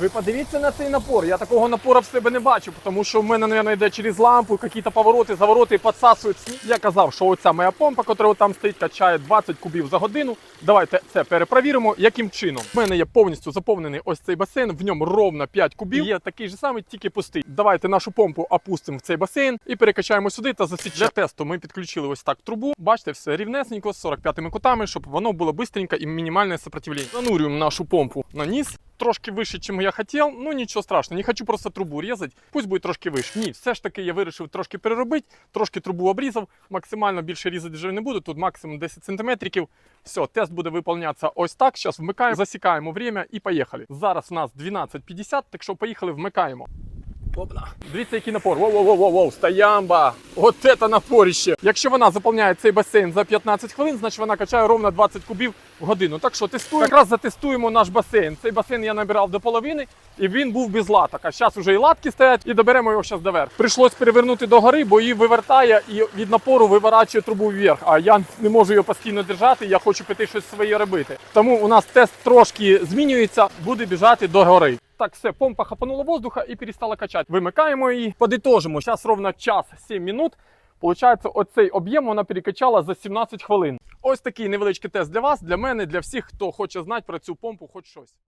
Ви подивіться на цей напор. Я такого напору в себе не бачу, тому що в мене, мабуть, йде через лампу, якісь повороти, завороти і підсасують. Я казав, що оця моя помпа, яка там стоїть, качає 20 кубів за годину. Давайте це перепровіримо. Яким чином? В мене є повністю заповнений ось цей басейн, в ньому ровно 5 кубів. Є такий же самий, тільки пустий. Давайте нашу помпу опустимо в цей басейн і перекачаємо сюди та засічемо. Для тесту ми підключили ось так трубу. Бачите, все рівнесенько з 45 кутами, щоб воно було бистренько і мінімальне сопротивлення. Занурюємо нашу помпу на низ. Трошки вище, чим я хотів, ну нічого страшного, не хочу просто трубу різати, пусть буде трошки вище. Ні, все ж таки я вирішив трошки переробити, трошки трубу обрізав, максимально більше різати вже не буду, тут максимум 10 см. Все, тест буде виконуватися ось так. Зараз вмикаємо, засікаємо время і поїхали. Зараз у нас 12.50, так що поїхали, вмикаємо. Опна. Дивіться, який напор. Воу-воу-воу-воу, стоямба! От це напорище. Якщо вона заповняє цей басейн за 15 хвилин, значить вона качає ровно 20 кубів годину. Так що тестуємо. Якраз затестуємо наш басейн. Цей басейн я набирав до половини, і він був без латок. А зараз вже і латки стоять, і доберемо його зараз доверх. Прийшлось перевернути до гори, бо її вивертає і від напору виворачує трубу вверх. А я не можу її постійно держати. Я хочу піти щось своє робити. Тому у нас тест трошки змінюється, буде біжати до гори. Так, все, помпа хапанула воздуха і перестала качати. Вимикаємо її, подитожимо. Зараз ровно час 7 минут. Получається, оцей об'єм вона перекачала за 17 хвилин. Ось такий невеличкий тест для вас, для мене, для всіх, хто хоче знати про цю помпу, хоч щось.